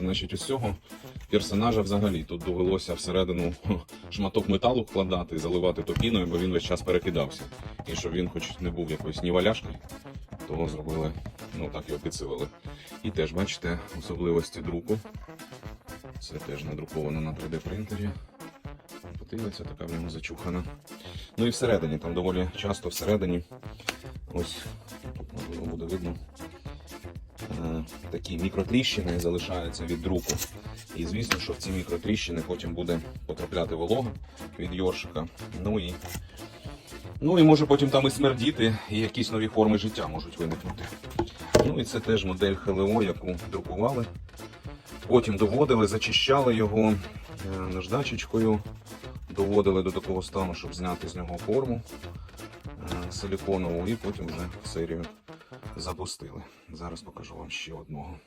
Значить, ось цього персонажа взагалі тут довелося всередину шматок металу вкладати, заливати топіною, бо він весь час перекидався. І щоб він хоч не був якоюсь ні валяшкою, того зробили, ну так його підсилили. І теж бачите особливості друку. Це теж надруковано на 3D принтері. Потилиця така в ньому зачухана. Ну і всередині, там доволі часто всередині, ось тут можливо буде видно, такі мікротріщини залишаються від друку. І звісно, що в ці мікротріщини потім буде потрапляти волога від йоршика. Ну і, ну і може потім там і смердіти, і якісь нові форми життя можуть виникнути. Ну і це теж модель ХЛО, яку друкували. Потім доводили, зачищали його е, наждачечкою, доводили до такого стану, щоб зняти з нього форму е, силіконову, і потім вже серію запустили. Зараз покажу вам ще одного.